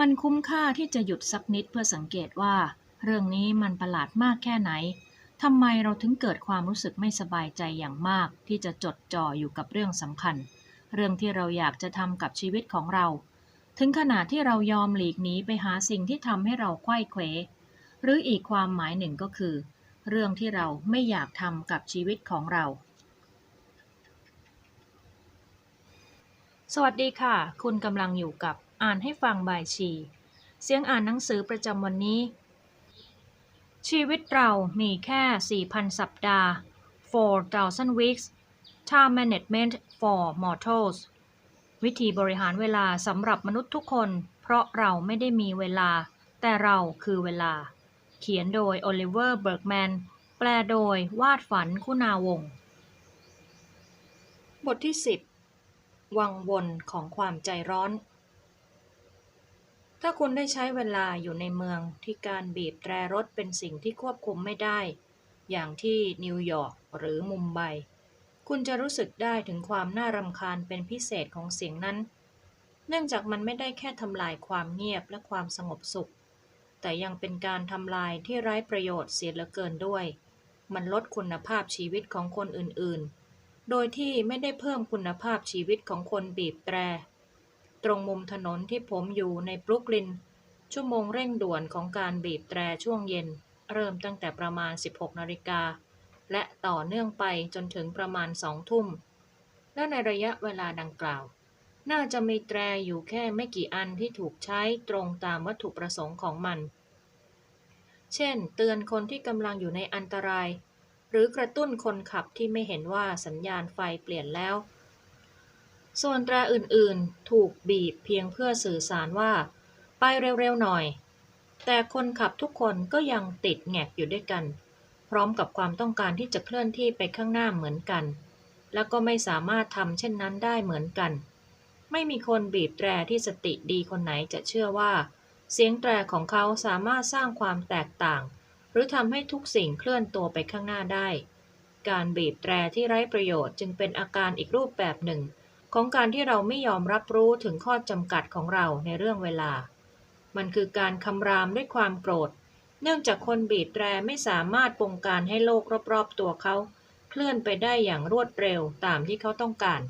มันคุ้มค่าที่จะหยุดสักนิดเพื่อสังเกตว่า เรื่องนี้มันประหลาดมากแค่ไหนทำไมเราถึงเกิดความรู้สึกไม่สบายใจอย่างมาก ที่จะจดจ่ออยู่กับเรื่องสำคัญ เรื่องที่เราอยากจะทำกับชีวิตของเรา ถึงขนาดที่เรายอมหลีกหนีไปหาสิ่งที่ทำให้เราไขว้เขวหรืออีกความหมายหนึ่งก็คือ เรื่องที่เราไม่อยากทำกับชีวิตของเรา สวัสดีค่ะ คุณกำลังอยู่กับ อ่านให้ฟังบายชีเสียงอ่านหนังสือประจำวันนี้ ชีวิตเรามีแค่ 4,000 สัปดาห์ 4,000 weeks time management for mortals วิธีบริหารเวลาสำหรับมนุษย์ทุกคน เพราะเราไม่ได้มีเวลา แต่เราคือเวลา เขียนโดยโอลิเวอร์เบิร์กแมน แปลโดยวาดฝันคุณาวง บทที่ 10 วังวนของความใจร้อน ถ้าคุณได้ใช้เวลาอยู่ในเมืองที่การบีบแตรรถเป็นสิ่งที่ควบคุมไม่ได้ อย่างที่นิวยอร์กหรือมุมไบ คุณจะรู้สึกได้ถึงความน่ารำคาญเป็นพิเศษของเสียงนั้น เนื่องจากมันไม่ได้แค่ทำลายความเงียบและความสงบสุข แต่ยังเป็นการทำลายที่ไร้ประโยชน์เสียเหลือเกินด้วย มันลดคุณภาพชีวิตของคนอื่นๆ โดยที่ไม่ได้เพิ่มคุณภาพชีวิตของคนบีบแตร ตรงมุมถนนที่ผมอยู่ในบรุกลิน ชั่วโมงเร่งด่วนของการบีบแตรช่วงเย็น เริ่มตั้งแต่ประมาณ 16นาฬิกาและต่อเนื่องไปจนถึงประมาณสองทุ่ม และในระยะเวลาดังกล่าว น่าจะมีแตรอยู่แค่ไม่กี่อันที่ถูกใช้ตรงตามวัตถุประสงค์ของมัน เช่น เตือนคนที่กำลังอยู่ในอันตราย หรือกระตุ้นคนขับที่ไม่เห็นว่าสัญญาณไฟเปลี่ยนแล้ว ส่วนแตรอื่นๆ ถูกบีบเพียงเพื่อสื่อสารว่า ไปเร็วๆหน่อย แต่คนขับทุกคนก็ยังติดแงกอยู่ด้วยกัน พร้อมกับความต้องการที่จะเคลื่อนที่ไปข้างหน้าเหมือนกัน แล้วก็ไม่สามารถทำเช่นนั้นได้เหมือนกัน ไม่มีคนบีบแตรที่สติดีคนไหนจะเชื่อว่า เสียงแตรของเขาสามารถสร้างความแตกต่าง หรือทำให้ทุกสิ่งเคลื่อนตัวไปข้างหน้าได้ การบีบแตรที่ไร้ประโยชน์จึงเป็นอาการอีกรูปแบบหนึ่ง ของการที่เราไม่ยอมรับรู้ถึงข้อจำกัดของเราในเรื่องเวลา มันคือการคำรามด้วยความโกรธ เนื่องจากคนบีบแตรไม่สามารถบงการให้โลกรอบๆตัวเขา เคลื่อนไปได้อย่างรวดเร็วตามที่เขาต้องการ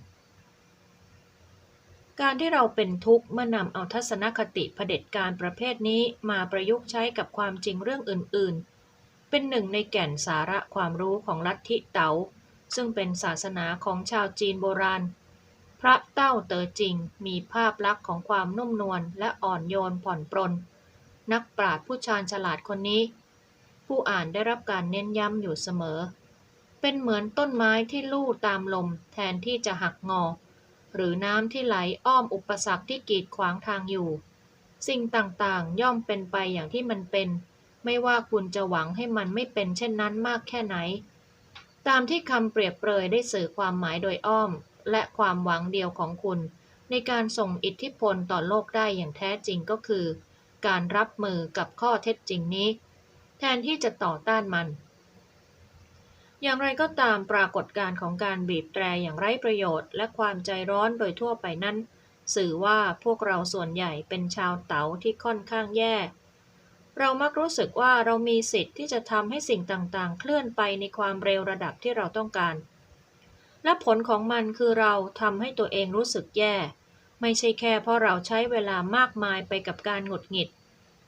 การที่เราเป็นทุกข์เมื่อนำเอาทัศนคติเผด็จการประเภทนี้มาประยุกต์ใช้กับความจริงเรื่องอื่น ๆ เป็นหนึ่งในแก่นสาระความรู้ของลัทธิเต๋าซึ่งเป็นศาสนาของชาวจีนโบราณ ระเต้าเต๋อจริง มีภาพลักษณ์ของความนุ่มนวลและอ่อนโยนผ่อนปรน นักปราชญ์ผู้ชาญฉลาดคนนี้ ผู้อ่านได้รับการเน้นย้ำอยู่เสมอ เป็นเหมือนต้นไม้ที่ลู่ตามลมแทนที่จะหักงอ หรือน้ำที่ไหลอ้อมอุปสรรคที่กีดขวางทางอยู่ สิ่งต่างๆ ย่อมเป็นไปอย่างที่มันเป็น ไม่ว่าคุณจะหวังให้มันไม่เป็นเช่นนั้นมากแค่ไหน ตามที่คำเปรียบเปรยได้สื่อความหมายโดยอ้อม และความหวังเดียวของคุณ ในการส่งอิทธิพลต่อโลกได้อย่างแท้จริงก็คือ การรับมือกับข้อเท็จจริงนี้ แทนที่จะต่อต้านมัน อย่างไรก็ตามปรากฏการณ์ของการบีบแตรอย่างไร้ประโยชน์ และความใจร้อนโดยทั่วไปนั้น สื่อว่าพวกเราส่วนใหญ่เป็นชาวเต๋าที่ค่อนข้างแย่เรามักรู้สึกว่าเรามีสิทธิ์ที่จะทำให้สิ่งต่างๆ เคลื่อนไปในความเร็วระดับที่เราต้องการ และผลของมันคือเราทำให้ตัวเองรู้สึกแย่ ไม่ใช่แค่เพราะเราใช้เวลามากมายไปกับการหงุดหงิด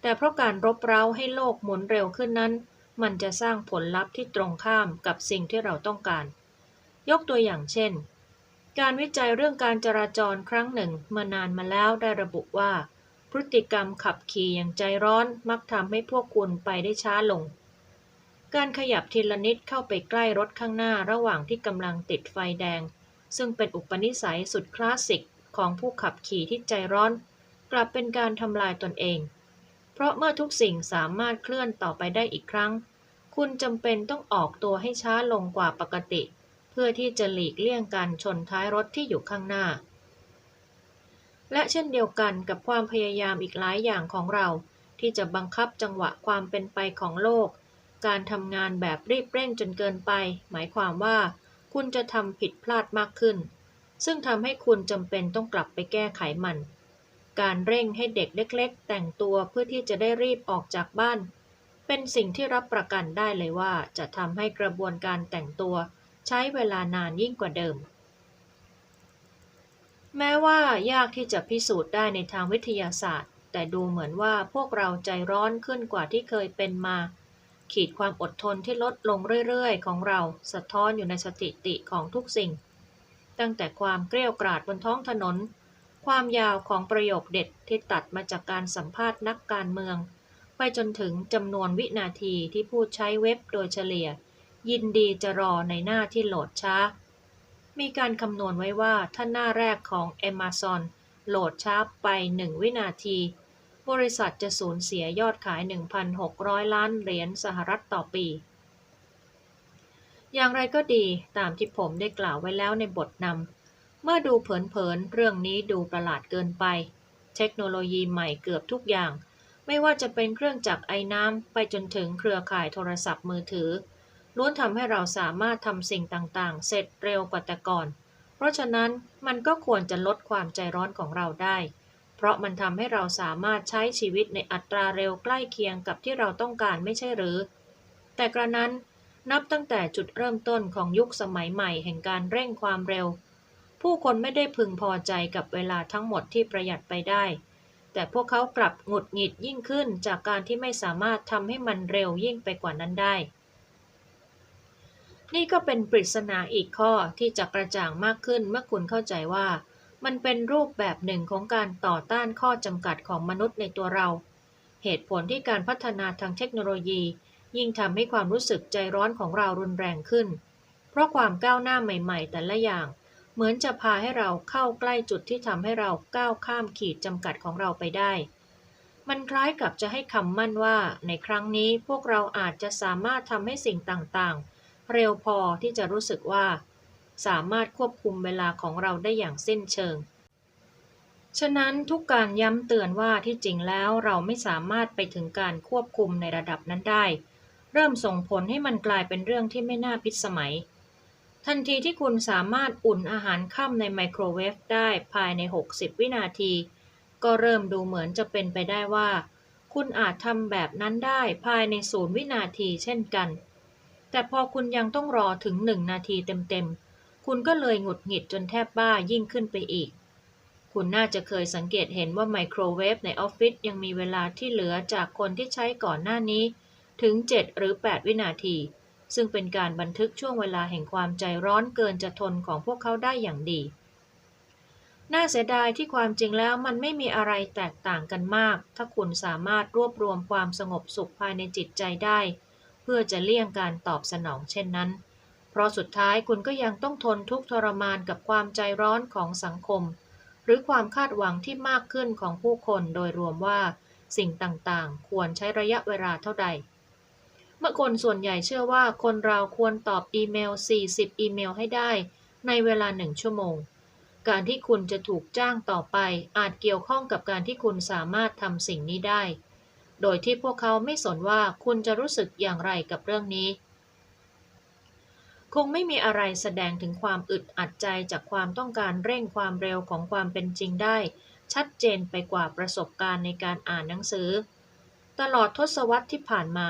แต่เพราะการรบเร้าให้โลกหมุนเร็วขึ้นนั้น มันจะสร้างผลลัพธ์ที่ตรงข้ามกับสิ่งที่เราต้องการ ยกตัวอย่างเช่น การวิจัยเรื่องการจราจรครั้งหนึ่งมื่อนานมาแล้วได้ระบุว่า พฤติกรรมขับขี่อย่างใจร้อนมักทำให้พวกคุณไปได้ช้าลง การขยับทีละนิดเข้าไปใกล้รถข้างหน้าระหว่างที่กำลังติดไฟแดง ซึ่งเป็นอุปนิสัยสุดคลาสสิกของผู้ขับขี่ที่ใจร้อน กลับเป็นการทำลายตนเอง เพราะเมื่อทุกสิ่งสามารถเคลื่อนต่อไปได้อีกครั้ง คุณจำเป็นต้องออกตัวให้ช้าลงกว่าปกติ เพื่อที่จะหลีกเลี่ยงการชนท้ายรถที่อยู่ข้างหน้า และเช่นเดียวกันกับความพยายามอีกหลายอย่างของเรา ที่จะบังคับจังหวะความเป็นไปของโลก การทำงานแบบรีบเร่งจนเกินไป หมายความว่า คุณจะทำผิดพลาดมากขึ้น ซึ่งทำให้คุณจำเป็นต้องกลับไปแก้ไขมัน การเร่งให้เด็กเล็ก ๆ แต่งตัวเพื่อที่จะได้รีบออกจากบ้าน เป็นสิ่งที่รับประกันได้เลยว่า จะทำให้กระบวนการแต่งตัว ใช้เวลานานยิ่งกว่าเดิม แม้ว่ายากที่จะพิสูจน์ได้ในทางวิทยาศาสตร์แต่ดูเหมือนว่าพวกเราใจร้อนขึ้นกว่าที่เคยเป็นมา ขีดความอดทนที่ลดลงเรื่อยๆ ของเราสะท้อนอยู่ในสถิติของทุกสิ่ง ตั้งแต่ความเกลี้ยกราดบนท้องถนน ความยาวของประโยคเด็ดที่ตัดมาจากการสัมภาษณ์นักการเมือง ไปจนถึงจำนวนวินาทีที่ผู้ใช้เว็บโดยเฉลี่ย ยินดีจะรอในหน้าที่โหลดช้า มีการคำนวณไว้ว่าถ้าหน้าแรกของ Amazon โหลดช้าไป 1 วินาที บริษัทจะสูญเสียยอดขาย 1,600 ล้านเหรียญสหรัฐต่อปี อย่างไรก็ดีตามที่ผมได้กล่าวไว้แล้วในบทนำ เมื่อดูเผินๆ เรื่องนี้ดูประหลาดเกินไป เทคโนโลยีใหม่เกือบทุกอย่าง ไม่ว่าจะเป็นเครื่องจักรไอ้น้ำไปจนถึงเครือข่ายโทรศัพท์มือถือ ล้วนทำให้เราสามารถทำสิ่งต่างๆ เสร็จเร็วกว่าแต่ก่อน เพราะฉะนั้นมันก็ควรจะลดความใจร้อนของเราได้ เพราะมันทำให้เราสามารถใช้ชีวิตในอัตราเร็วใกล้เคียงกับที่เราต้องการไม่ใช่หรือ แต่กระนั้นนับตั้งแต่จุดเริ่มต้นของยุคสมัยใหม่แห่งการเร่งความเร็ว ผู้คนไม่ได้พึงพอใจกับเวลาทั้งหมดที่ประหยัดไปได้ แต่พวกเขากลับหงุดหงิดยิ่งขึ้นจากการที่ไม่สามารถทำให้มันเร็วยิ่งไปกว่านั้นได้ นี่ก็เป็นปริศนาอีกข้อที่จะกระจ่างมากขึ้นเมื่อคุณเข้าใจว่า มันเป็นรูปแบบหนึ่งของการต่อต้านข้อจำกัดของมนุษย์ในตัวเรา เหตุผลที่การพัฒนาทางเทคโนโลยี ยิ่งทำให้ความรู้สึกใจร้อนของเรารุนแรงขึ้น เพราะความก้าวหน้าใหม่ๆ แต่ละอย่าง เหมือนจะพาให้เราเข้าใกล้จุดที่ทำให้เราก้าวข้ามขีดจำกัดของเราไปได้ มันคล้ายกับจะให้คำมั่นว่า ในครั้งนี้พวกเราอาจจะสามารถทำให้สิ่งต่างๆ เร็วพอที่จะรู้สึกว่า สามารถควบคุมเวลาของเราได้อย่างสิ้นเชิง ฉะนั้นทุกการย้ำเตือนว่าที่จริงแล้วเราไม่สามารถไปถึงการควบคุมในระดับนั้นได้ เริ่มส่งผลให้มันกลายเป็นเรื่องที่ไม่น่าพิสมัย ทันทีที่คุณสามารถอุ่นอาหารค่ำในไมโครเวฟได้ภายใน 60 วินาที ก็เริ่มดูเหมือนจะเป็นไปได้ว่า คุณอาจทำแบบนั้นได้ภายในศูนย์วินาทีเช่นกันแต่พอคุณยังต้องรอถึงหนึ่งนาทีเต็มๆ คุณก็เลยหงุดหงิดจนแทบบ้ายิ่งขึ้นไปอีก คุณน่าจะเคยสังเกตเห็นว่าไมโครเวฟในออฟฟิศยังมีเวลาที่เหลือจากคนที่ใช้ก่อนหน้านี้ ถึง 7 หรือ 8 วินาที ซึ่งเป็นการบันทึกช่วงเวลาแห่งความใจร้อนเกินจะทนของพวกเขาได้อย่างดี น่าเสียดายที่ความจริงแล้วมันไม่มีอะไรแตกต่างกันมาก ถ้าคุณสามารถรวบรวมความสงบสุขภายในจิตใจได้ เพื่อจะเลี่ยงการตอบสนองเช่นนั้น ราะสุดท้ายคุณก็ยังต้องทนทุกทรมานกับความใจร้อนของสังคม หรือความคาดหวังที่มากขึ้นของผู้คนโดยรวมว่า สิ่งต่างๆ ควรใช้ระยะเวลาเท่าใด เมื่อคนส่วนใหญ่เชื่อว่าคนเราควรตอบอีเมล 40 อีเมลให้ได้ในเวลาหนึ่งชั่วโมง การที่คุณจะถูกจ้างต่อไปอาจเกี่ยวข้องกับการที่คุณสามารถทำสิ่งนี้ได้ โดยที่พวกเขาไม่สนว่าคุณจะรู้สึกอย่างไรกับเรื่องนี้ คงไม่มีอะไรแสดงถึงความอึดอัดใจจากความต้องการเร่งความเร็วของความเป็นจริงได้ ชัดเจนไปกว่าประสบการณ์ในการอ่านหนังสือ ตลอดทศวรรษที่ผ่านมา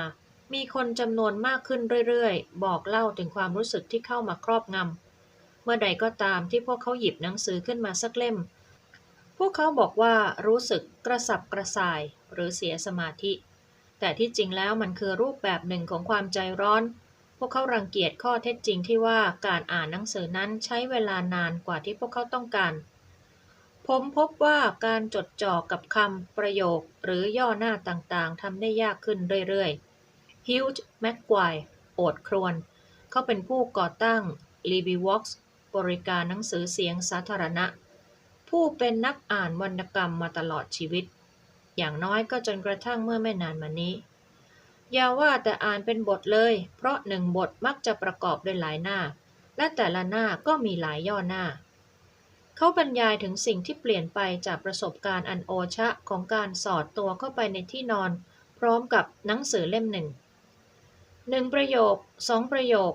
มีคนจำนวนมากขึ้นเรื่อยๆ บอกเล่าถึงความรู้สึกที่เข้ามาครอบงำเมื่อใดก็ตามที่พวกเขาหยิบหนังสือขึ้นมาสักเล่ม พวกเขาบอกว่ารู้สึกกระสับกระส่ายหรือเสียสมาธิ แต่ที่จริงแล้วมันคือรูปแบบหนึ่งของความใจร้อน พวกเขารังเกียจข้อเท็จจริงที่ว่าการอ่านหนังสือนั้นใช้เวลานานกว่าที่พวกเขาต้องการ ผมพบว่าการจดจ่อกับคำประโยคหรือย่อหน้าต่างๆทำได้ยากขึ้นเรื่อยๆฮิวจ์แม็กควายโอดครวน เขาเป็นผู้ก่อตั้ง l i b r i v o x บริการหนังสือเสียงสาธารณะ ผู้เป็นนักอ่านวรรณกรรมมาตลอดชีวิต อย่างน้อยก็จนกระทั่งเมื่อไม่นานมานี้ อย่าว่าแต่อ่านเป็นบทเลย เพราะหนึ่งบทมักจะประกอบด้วยหลายหน้า และแต่ละหน้าก็มีหลายย่อหน้า เขาบรรยายถึงสิ่งที่เปลี่ยนไปจากประสบการณ์อันโอชะของการสอดตัวเข้าไปในที่นอน พร้อมกับหนังสือเล่มหนึ่งหนึ่งประโยคสองประโยค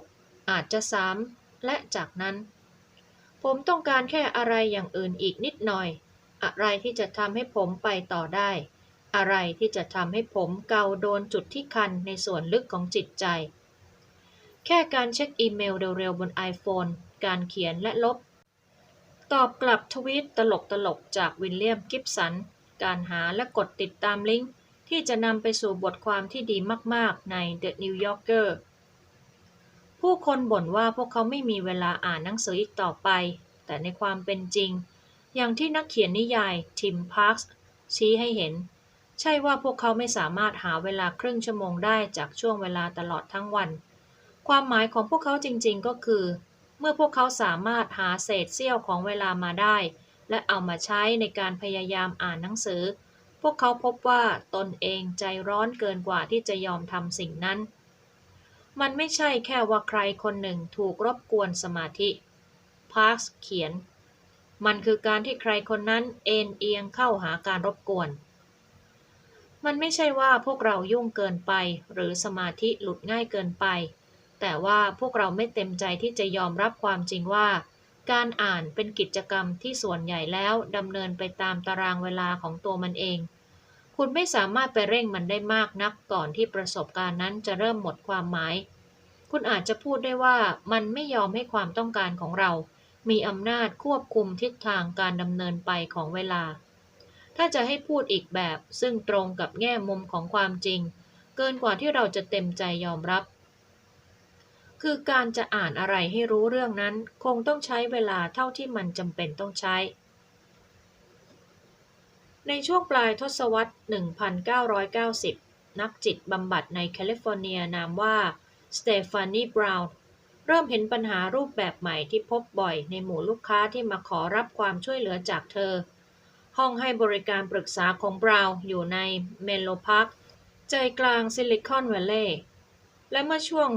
อาจจะสามและจากนั้น ผมต้องการแค่อะไรอย่างอื่นอีกนิดหน่อย อะไรที่จะทำให้ผมไปต่อได้ อะไรที่จะทำให้ผมเกาโดนจุดที่คันในส่วนลึกของจิตใจ แค่การเช็คอีเมลเร็วๆบน iPhone การเขียนและลบ ตอบกลับทวีตตลกๆ จากวิลเลียมกิฟสัน การหาและกดติดตามลิงก์ที่จะนำไปสู่บทความที่ดีมากๆใน The New Yorker ผู้คนบ่นว่าพวกเขาไม่มีเวลาอ่านหนังสืออีกต่อไป แต่ในความเป็นจริง อย่างที่นักเขียนนิยายทิมพาร์คส์ชี้ให้เห็น ใช่ว่าพวกเขาไม่สามารถหาเวลาครึ่งชั่วโมงได้จากช่วงเวลาตลอดทั้งวัน ความหมายของพวกเขาจริงๆก็คือ เมื่อพวกเขาสามารถหาเศษเสี้ยวของเวลามาได้ และเอามาใช้ในการพยายามอ่านหนังสือ พวกเขาพบว่าตนเองใจร้อนเกินกว่าที่จะยอมทำสิ่งนั้น มันไม่ใช่แค่ว่าใครคนหนึ่งถูกรบกวนสมาธิ พาร์คเขียน มันคือการที่ใครคนนั้นเอ็นเอียงเข้าหาการรบกวน มันไม่ใช่ว่าพวกเรายุ่งเกินไป หรือสมาธิหลุดง่ายเกินไป แต่ว่าพวกเราไม่เต็มใจที่จะยอมรับความจริงว่า การอ่านเป็นกิจกรรมที่ส่วนใหญ่แล้วดำเนินไปตามตารางเวลาของตัวมันเอง คุณไม่สามารถไปเร่งมันได้มากนักก่อนที่ประสบการณ์นั้นจะเริ่มหมดความหมาย คุณอาจจะพูดได้ว่ามันไม่ยอมให้ความต้องการของเรา มีอำนาจควบคุมทิศทางการดำเนินไปของเวลา ถ้าจะให้พูดอีกแบบ ซึ่งตรงกับแง่มุมของความจริง เกินกว่าที่เราจะเต็มใจยอมรับ คือการจะอ่านอะไรให้รู้เรื่องนั้น คงต้องใช้เวลาเท่าที่มันจำเป็นต้องใช้ ในช่วงปลายทศวรรษ 1990 นักจิตบำบัดในแคลิฟอร์เนียนามว่าสเตฟานีบราวน์เริ่มเห็นปัญหารูปแบบใหม่ที่พบบ่อยในหมู่ลูกค้าที่มาขอรับความช่วยเหลือจากเธอ ห้องให้บริการปรึกษาของบราวน์อยู่ในเมโลพาร์คใจกลางซิลิคอนวัลเลย์และเมื่อช่วง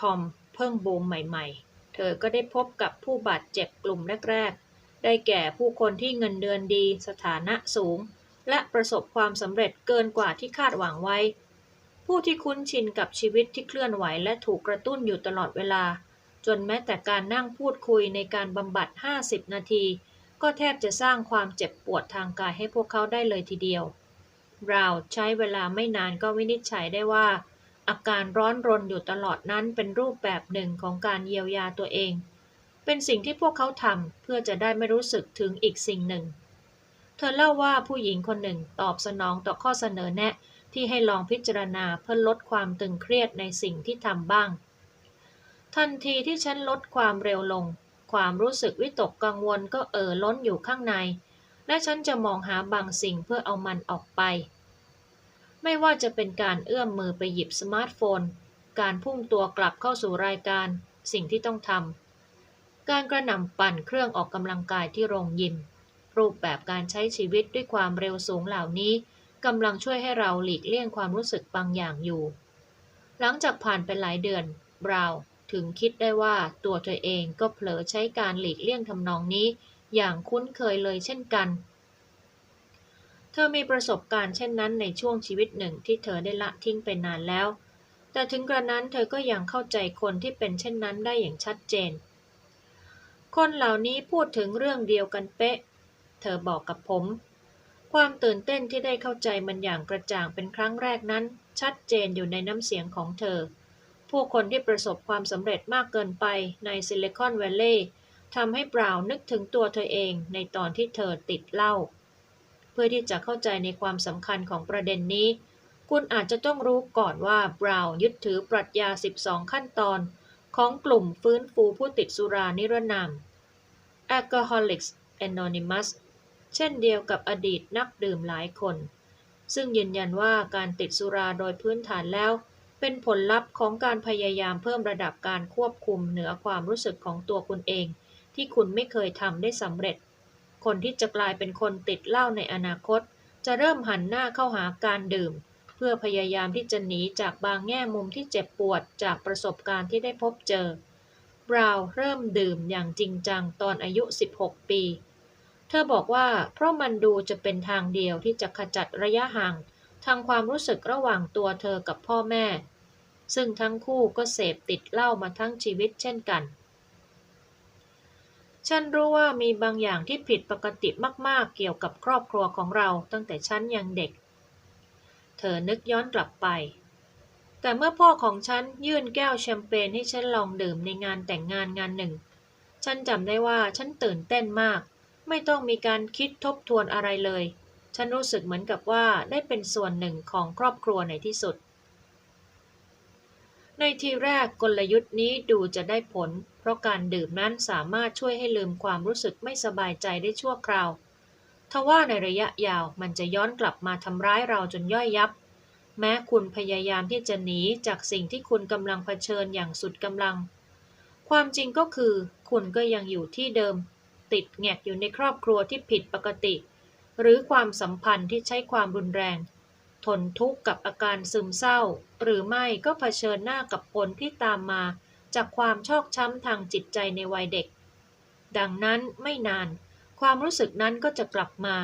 .com เพิ่งบูมใหม่ๆ เธอก็ได้พบกับผู้บาดเจ็บกลุ่มแรกๆ ได้แก่ผู้คนที่เงินเดือนดีสถานะสูง และประสบความสำเร็จเกินกว่าที่คาดหวังไว้ ผู้ที่คุ้นชินกับชีวิตที่เคลื่อนไหวและถูกกระตุ้นอยู่ตลอดเวลา จนแม้แต่การนั่งพูดคุยในการบำบัด 50 นาที ก็แทบจะสร้างความเจ็บปวดทางกายให้พวกเขาได้เลยทีเดียว บราวใช้เวลาไม่นานก็วินิจฉัยได้ว่า อาการร้อนรนอยู่ตลอดนั้นเป็นรูปแบบหนึ่งของการเยียวยาตัวเอง เป็นสิ่งที่พวกเขาทำเพื่อจะได้ไม่รู้สึกถึงอีกสิ่งหนึ่ง เธอเล่าว่าผู้หญิงคนหนึ่งตอบสนองต่อข้อเสนอแนะที่ให้ลองพิจารณาเพื่อลดความตึงเครียดในสิ่งที่ทำบ้าง ทันทีที่ฉันลดความเร็วลง ความรู้สึกวิตกกังวลก็เอ่อล้นอยู่ข้างใน และฉันจะมองหาบางสิ่งเพื่อเอามันออกไป ไม่ว่าจะเป็นการเอื้อมมือไปหยิบสมาร์ทโฟน การพุ่งตัวกลับเข้าสู่รายการ สิ่งที่ต้องทำ การกระหน่ำปั่นเครื่องออกกำลังกายที่โรงยิม รูปแบบการใช้ชีวิตด้วยความเร็วสูงเหล่านี้กำลังช่วยให้เราหลีกเลี่ยงความรู้สึกบางอย่างอยู่ หลังจากผ่านไปหลายเดือนบราวน์ ถึงคิดได้ว่าตัวเธอเองก็เผลอใช้การหลีกเลี่ยงทำนองนี้ อย่างคุ้นเคยเลยเช่นกัน เธอมีประสบการณ์เช่นนั้นในช่วงชีวิตหนึ่งที่เธอได้ละทิ้งไปนานแล้ว แต่ถึงกระนั้นเธอก็ยังเข้าใจคนที่เป็นเช่นนั้นได้อย่างชัดเจน คนเหล่านี้พูดถึงเรื่องเดียวกันเป๊ะ เธอบอกกับผม ความตื่นเต้นที่ได้เข้าใจมันอย่างกระจ่างเป็นครั้งแรกนั้น ชัดเจนอยู่ในน้ำเสียงของเธอ ผู้คนที่ประสบความสำเร็จมากเกินไปในซิลิคอนแวลเลย์ทำให้บราวน์นึกถึงตัวเธอเองในตอนที่เธอติดเหล้าเพื่อที่จะเข้าใจในความสำคัญของประเด็นนี้ คุณอาจจะต้องรู้ก่อนว่าบราวน์ยึดถือปรัชญา 12 ขั้นตอน ของกลุ่มฟื้นฟูผู้ติดสุรานิรนาม Alcoholics Anonymous เช่นเดียวกับอดีตนักดื่มหลายคน ซึ่งยืนยันว่าการติดสุราโดยพื้นฐานแล้ว เป็นผลลัพธ์ของการพยายามเพิ่มระดับการควบคุมเหนือความรู้สึกของตัวคุณเอง ที่คุณไม่เคยทำได้สำเร็จ คนที่จะกลายเป็นคนติดเหล้าในอนาคต จะเริ่มหันหน้าเข้าหาการดื่ม เพื่อพยายามที่จะหนีจากบางแง่มุมที่เจ็บปวดจากประสบการณ์ที่ได้พบเจอบราวน์เริ่มดื่มอย่างจริงจังตอนอายุ 16 ปี เธอบอกว่าเพราะมันดูจะเป็นทางเดียวที่จะขจัดระยะห่าง ทางความรู้สึกระหว่างตัวเธอกับพ่อแม่ ซึ่งทั้งคู่ก็เสพติดเหล้ามาทั้งชีวิตเช่นกัน ฉันรู้ว่ามีบางอย่างที่ผิดปกติมากๆเกี่ยวกับครอบครัวของเราตั้งแต่ฉันยังเด็ก เธอนึกย้อนกลับไป แต่เมื่อพ่อของฉันยื่นแก้วแชมเปญให้ฉันลองดื่มในงานแต่งงานงานหนึ่ง ฉันจำได้ว่าฉันตื่นเต้นมาก ไม่ต้องมีการคิดทบทวนอะไรเลย ฉันรู้สึกเหมือนกับว่าได้เป็นส่วนหนึ่งของครอบครัวในที่สุด ในทีแรกกลยุทธ์นี้ดูจะได้ผล เพราะการดื่มนั้นสามารถช่วยให้ลืมความรู้สึกไม่สบายใจได้ชั่วคราว ทว่าในระยะยาวมันจะย้อนกลับมาทำร้ายเราจนย่อยยับ แม้คุณพยายามที่จะหนีจากสิ่งที่คุณกำลังเผชิญอย่างสุดกำลัง ความจริงก็คือ คุณก็ยังอยู่ที่เดิม ติดแงกอยู่ในครอบครัวที่ผิดปกติ หรือความสัมพันธ์ที่ใช้ความรุนแรง ทนทุกข์กับอาการซึมเศร้า หรือไม่ก็เผชิญหน้ากับผลที่ตามมา จากความชอกช้ำทางจิตใจในวัยเด็ก ดังนั้นไม่นาน ความรู้สึกนั้นก็จะกลับมา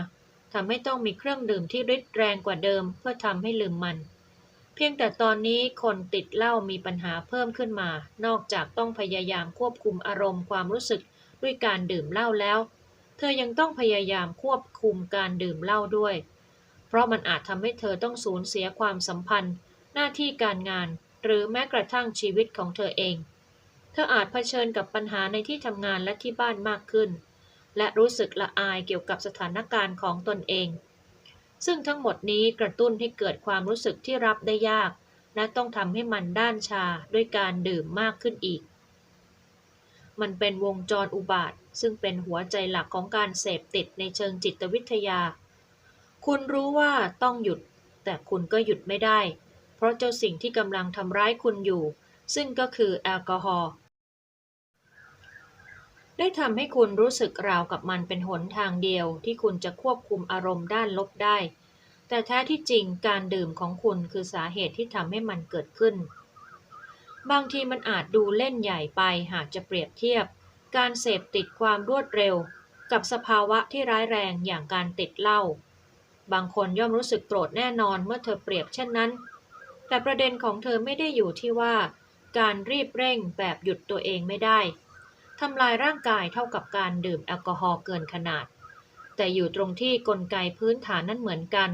ทำให้ต้องมีเครื่องดื่มที่ฤทธิ์แรงกว่าเดิม เพื่อทำให้ลืมมัน เพียงแต่ตอนนี้คนติดเหล้ามีปัญหาเพิ่มขึ้นมา นอกจากต้องพยายามควบคุมอารมณ์ความรู้สึกด้วยการดื่มเหล้าแล้ว เธอยังต้องพยายามควบคุมการดื่มเหล้าด้วย เพราะมันอาจทำให้เธอต้องสูญเสียความสัมพันธ์ หน้าที่การงาน หรือแม้กระทั่งชีวิตของเธอเอง เธออาจเผชิญกับปัญหาในที่ทำงานและที่บ้านมากขึ้น และรู้สึกละอายเกี่ยวกับสถานการณ์ของตนเอง ซึ่งทั้งหมดนี้กระตุ้นให้เกิดความรู้สึกที่รับได้ยาก และต้องทำให้มันด้านชาด้วยการดื่มมากขึ้นอีก มันเป็นวงจรอุบาท ซึ่งเป็นหัวใจหลักของการเสพติดในเชิงจิตวิทยา คุณรู้ว่าต้องหยุด แต่คุณก็หยุดไม่ได้ เพราะเจ้าสิ่งที่กำลังทำร้ายคุณอยู่ ซึ่งก็คือแอลกอฮอล์ได้ทำให้คุณรู้สึกราวกับมันเป็นหนทางเดียวที่คุณจะควบคุมอารมณ์ด้านลบได้ แต่แท้ที่จริงการดื่มของคุณคือสาเหตุที่ทำให้มันเกิดขึ้น บางทีมันอาจดูเล่นใหญ่ไปหากจะเปรียบเทียบ การเสพติดความรวดเร็ว กับสภาวะที่ร้ายแรงอย่างการติดเหล้า บางคนย่อมรู้สึกโกรธแน่นอนเมื่อเธอเปรียบเช่นนั้น แต่ประเด็นของเธอไม่ได้อยู่ที่ว่า การรีบเร่งแบบหยุดตัวเองไม่ได้ทำลายร่างกายเท่ากับการดื่มแอลกอฮอล์เกินขนาด แต่อยู่ตรงที่กลไกพื้นฐานนั้นเหมือนกัน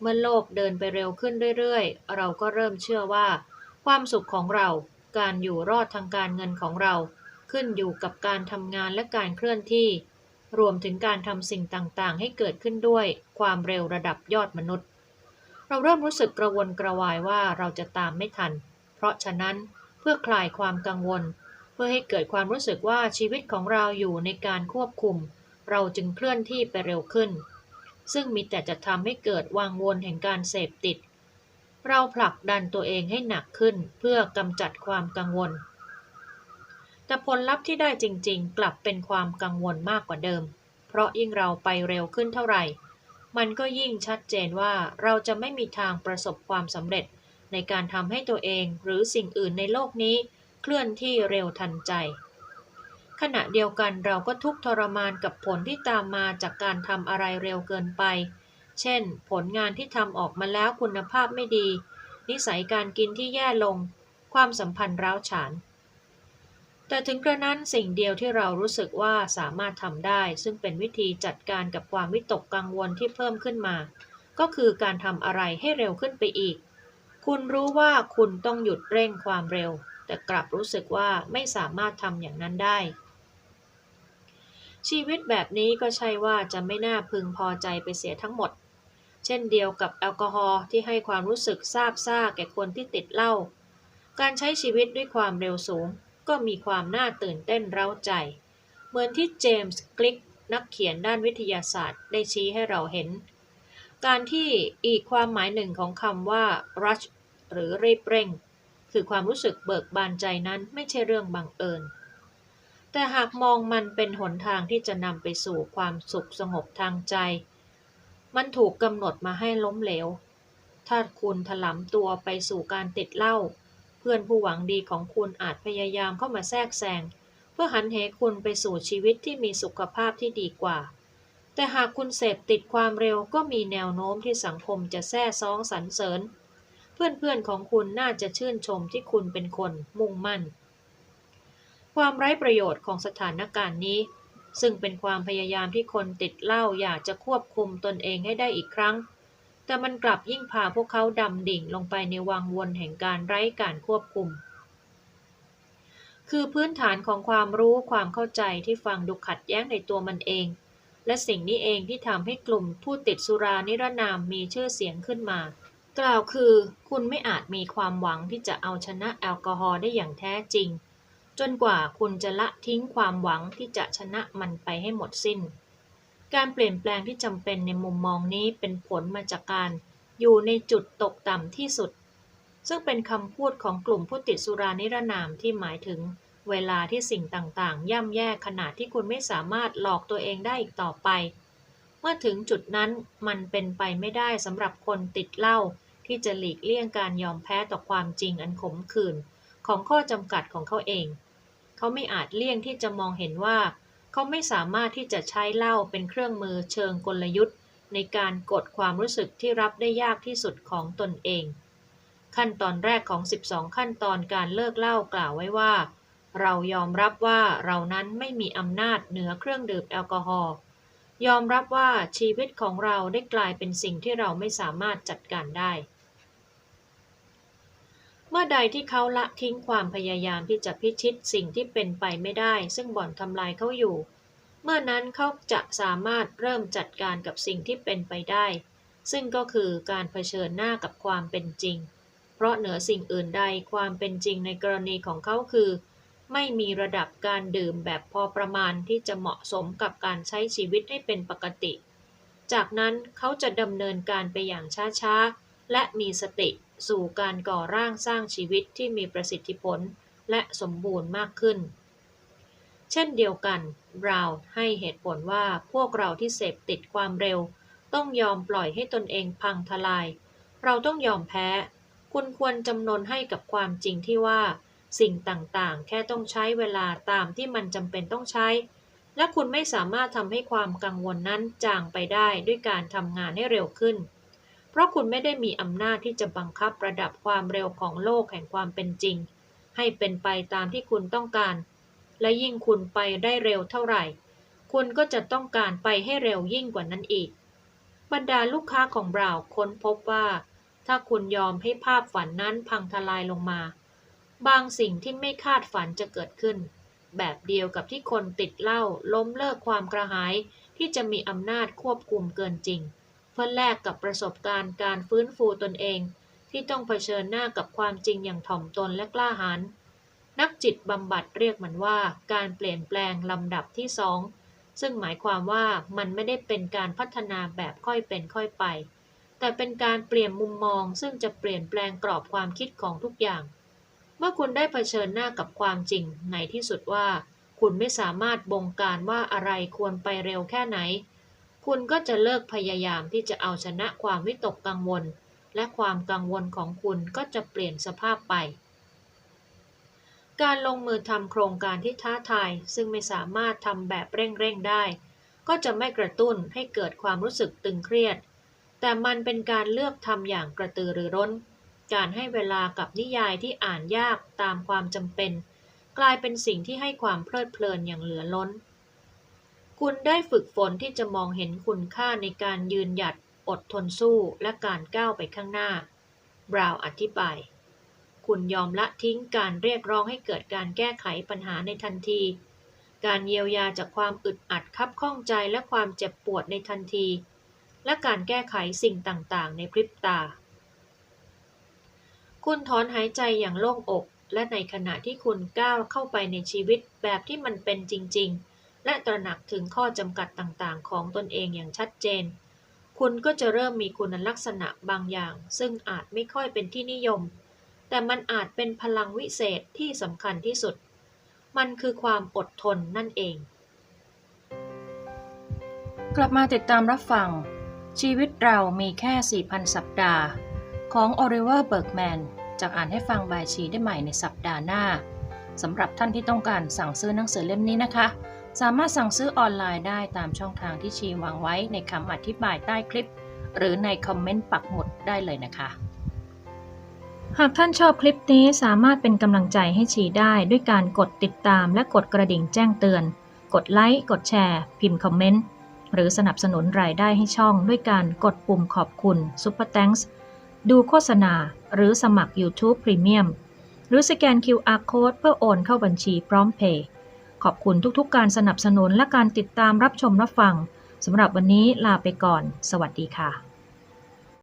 เมื่อโลกเดินไปเร็วขึ้นเรื่อยๆ เราก็เริ่มเชื่อว่า ความสุขของเรา การอยู่รอดทางการเงินของเรา ขึ้นอยู่กับการทำงานและการเคลื่อนที่ รวมถึงการทำสิ่งต่างๆ ให้เกิดขึ้นด้วยความเร็วระดับยอดมนุษย์ เราเริ่มรู้สึกกระวนกระวายว่าเราจะตามไม่ทัน เพราะฉะนั้นเพื่อคลายความกังวล เพื่อให้เกิดความรู้สึกว่าชีวิตของเราอยู่ในการควบคุม เราจึงเคลื่อนที่ไปเร็วขึ้น ซึ่งมีแต่จะทำให้เกิดวางวนแห่งการเสพติด เราผลักดันตัวเองให้หนักขึ้นเพื่อกำจัดความกังวล แต่ผลลัพธ์ที่ได้จริงๆ กลับเป็นความกังวลมากกว่าเดิม เพราะยิ่งเราไปเร็วขึ้นเท่าไหร่ มันก็ยิ่งชัดเจนว่าเราจะไม่มีทางประสบความสำเร็จ ในการทำให้ตัวเองหรือสิ่งอื่นในโลกนี้ เคลื่อนที่เร็วทันใจ ขณะเดียวกันเราก็ทุกข์ทรมานกับผลที่ตามมาจากการทำอะไรเร็วเกินไป เช่น ผลงานที่ทำออกมาแล้วคุณภาพไม่ดี นิสัยการกินที่แย่ลง ความสัมพันธ์ร้าวฉาน แต่ถึงกระนั้นสิ่งเดียวที่เรารู้สึกว่าสามารถทำได้ ซึ่งเป็นวิธีจัดการกับความวิตกกังวลที่เพิ่มขึ้นมา ก็คือการทำอะไรให้เร็วขึ้นไปอีก คุณรู้ว่าคุณต้องหยุดเร่งความเร็ว แต่กลับรู้สึกว่าไม่สามารถทำอย่างนั้นได้ ชีวิตแบบนี้ก็ใช่ว่าจะไม่น่าพึงพอใจไปเสียทั้งหมด เช่นเดียวกับแอลกอฮอล์ที่ให้ความรู้สึกซาบซ่าแก่คนที่ติดเหล้าการใช้ชีวิตด้วยความเร็วสูง ก็มีความน่าตื่นเต้นเร้าใจ เหมือนที่เจมส์กลิกนักเขียนด้านวิทยาศาสตร์ ได้ชี้ให้เราเห็น การที่อีกความหมายหนึ่งของคำว่า rush หรือรีบเร่ง คือความรู้สึกเบิกบานใจนั้นไม่ใช่เรื่องบังเอิญ แต่หากมองมันเป็นหนทางที่จะนำไปสู่ความสุขสงบทางใจ มันถูกกำหนดมาให้ล้มเหลว ถ้าคุณถลำตัวไปสู่การติดเหล้า เพื่อนผู้หวังดีของคุณอาจพยายามเข้ามาแทรกแซงเพื่อหันเหคุณไปสู่ชีวิตที่มีสุขภาพที่ดีกว่า แต่หากคุณเสพติดความเร็วก็มีแนวโน้มที่สังคมจะแซ่ซ้องสรรเสริญ เพื่อนๆของคุณน่าจะชื่นชมที่คุณเป็นคนมุ่งมั่น ความไร้ประโยชน์ของสถานการณ์นี้ ซึ่งเป็นความพยายามที่คนติดเหล้าอยากจะควบคุมตนเองให้ได้อีกครั้ง แต่มันกลับยิ่งพาพวกเขาดำดิ่งลงไปในวังวนแห่งการไร้การควบคุม คือพื้นฐานของความรู้ความเข้าใจที่ฟังดูขัดแย้งในตัวมันเอง และสิ่งนี้เองที่ทำให้กลุ่มผู้ติดสุรานิรนามมีชื่อเสียงขึ้นมา กล่าวคือคุณไม่อาจมีความหวังที่จะเอาชนะแอลกอฮอล์ได้อย่างแท้จริง จนกว่าคุณจะละทิ้งความหวังที่จะชนะมันไปให้หมดสิ้น การเปลี่ยนแปลงที่จำเป็นในมุมมองนี้เป็นผลมาจากการอยู่ในจุดตกต่ำที่สุด ซึ่งเป็นคำพูดของกลุ่มผู้ติดสุรานิรนามที่หมายถึงเวลาที่สิ่งต่างๆ ย่ำแย่ขนาดที่คุณไม่สามารถหลอกตัวเองได้อีกต่อไป เมื่อถึงจุดนั้นมันเป็นไปไม่ได้สำหรับคนติดเหล้าที่จะหลีกเลี่ยงการยอมแพ้ต่อความจริงอันขมขื่นของข้อจำกัดของเขาเอง เขาไม่อาจเลี่ยงที่จะมองเห็นว่า เขาไม่สามารถที่จะใช้เหล้าเป็นเครื่องมือเชิงกลยุทธ์ ในการกดความรู้สึกที่รับได้ยากที่สุดของตนเอง ขั้นตอนแรกของ 12 ขั้นตอนการเลิกเหล้ากล่าวไว้ว่า เรายอมรับว่าเรานั้นไม่มีอำนาจเหนือเครื่องดื่มแอลกอฮอล์ยอมรับว่าชีวิตของเราได้กลายเป็นสิ่งที่เราไม่สามารถจัดการได้ อใดที่เขาละทิ้งความพยายามที่จะพิชิตสิ่งที่เป็นไปไม่ได้ ซึ่งบ่อนทำลายเขาอยู่ เมื่อนั้นเขาจะสามารถเริ่มจัดการกับสิ่งที่เป็นไปได้ ซึ่งก็คือการเผชิญหน้ากับความเป็นจริง เพราะเหนือสิ่งอื่นใดความเป็นจริงในกรณีของเขาคือ ไม่มีระดับการดื่มแบบพอประมาณที่จะเหมาะสมกับการใช้ชีวิตให้เป็นปกติ จากนั้นเขาจะดำเนินการไปอย่างช้าๆและมีสติ สู่การก่อร่างสร้างชีวิตที่มีประสิทธิผลและสมบูรณ์มากขึ้น เช่นเดียวกัน บราวน์ให้เหตุผลว่าพวกเราที่เสพติดความเร็ว ต้องยอมปล่อยให้ตนเองพังทลาย เราต้องยอมแพ้ คุณควรจำนนให้กับความจริงที่ว่า สิ่งต่างๆ แค่ต้องใช้เวลาตามที่มันจำเป็นต้องใช้ และคุณไม่สามารถทำให้ความกังวลนั้นจางไปได้ด้วยการทำงานให้เร็วขึ้น เพราะคุณไม่ได้มีอำนาจที่จะบังคับระดับความเร็วของโลกแห่งความเป็นจริง ให้เป็นไปตามที่คุณต้องการ และยิ่งคุณไปได้เร็วเท่าไหร่ คุณก็จะต้องการไปให้เร็วยิ่งกว่านั้นอีก บรรดาลูกค้าของบราวค้นพบว่า ถ้าคุณยอมให้ภาพฝันนั้นพังทลายลงมา บางสิ่งที่ไม่คาดฝันจะเกิดขึ้น แบบเดียวกับที่คนติดเหล้าล้มเลิกความกระหายที่จะมีอำนาจควบคุมเกินจริง เพื่อแลกกับประสบการณ์การฟื้นฟูตนเอง ที่ต้องเผชิญหน้ากับความจริงอย่างถ่อมตนและกล้าหาญนักจิตบำบัดเรียกมันว่าการเปลี่ยนแปลงลำดับที่สองซึ่งหมายความว่ามันไม่ได้เป็นการพัฒนาแบบค่อยเป็นค่อยไป แต่เป็นการเปลี่ยนมุมมอง ซึ่งจะเปลี่ยนแปลงกรอบความคิดของทุกอย่าง เมื่อคุณได้เผชิญหน้ากับความจริงในที่สุดว่า คุณไม่สามารถบงการว่าอะไรควรไปเร็วแค่ไหน คุณก็จะเลิกพยายามที่จะเอาชนะความวิตกกังวล และความกังวลของคุณก็จะเปลี่ยนสภาพไป การลงมือทำโครงการที่ท้าทาย ซึ่งไม่สามารถทำแบบเร่งๆได้ ก็จะไม่กระตุ้นให้เกิดความรู้สึกตึงเครียด แต่มันเป็นการเลือกทำอย่างกระตือรือร้น การให้เวลากับนิยายที่อ่านยากตามความจำเป็น กลายเป็นสิ่งที่ให้ความเพลิดเพลินอย่างเหลือล้น คุณได้ฝึกฝนที่จะมองเห็นคุณค่าในการยืนหยัด อดทนสู้และการก้าวไปข้างหน้า บราวน์อธิบาย คุณยอมละทิ้งการเรียกร้องให้เกิดการแก้ไขปัญหาในทันที การเยียวยาจากความอึดอัดคับข้องใจและความเจ็บปวดในทันที และการแก้ไขสิ่งต่างๆ ในพริบตา คุณถอนหายใจอย่างโล่งอก และในขณะที่คุณก้าวเข้าไปในชีวิตแบบที่มันเป็นจริง ๆ และตระหนักถึงข้อจำกัดต่างๆ ของตนเองอย่างชัดเจน คุณก็จะเริ่มมีคุณลักษณะบางอย่าง ซึ่งอาจไม่ค่อยเป็นที่นิยม แต่มันอาจเป็นพลังวิเศษที่สำคัญที่สุด มันคือความอดทนนั่นเอง กลับมาติดตามรับฟัง ชีวิตเรามีแค่ 4,000 สัปดาห์ ของ Oliver Bergman จากอ่านให้ฟังบายชีได้ใหม่ในสัปดาห์หน้าสำหรับท่านที่ต้องการสั่งซื้อหนังสือเล่มนี้นะคะ สามารถสั่งซื้อออนไลน์ได้ตามช่องทางที่ชีวางไว้ในคำอธิบายใต้คลิป หรือในคอมเมนต์ปักหมุดได้เลยนะคะ หากท่านชอบคลิปนี้สามารถเป็นกำลังใจให้ชีได้ด้วยการกดติดตามและกดกระดิ่งแจ้งเตือน กดไลค์ กดแชร์ พิมพ์คอมเมนต์ หรือสนับสนุนรายได้ให้ช่อง ด้วยการกดปุ่มขอบคุณ Super Thanks ดูโฆษณา หรือสมัคร YouTube Premium หรือสแกน QR Code เพื่อโอนเข้าบัญชีพร้อมเพย์ ขอบคุณทุกๆ การสนับสนุนและการติดตามรับชมรับฟังสำหรับวันนี้ลาไปก่อน สวัสดีค่ะ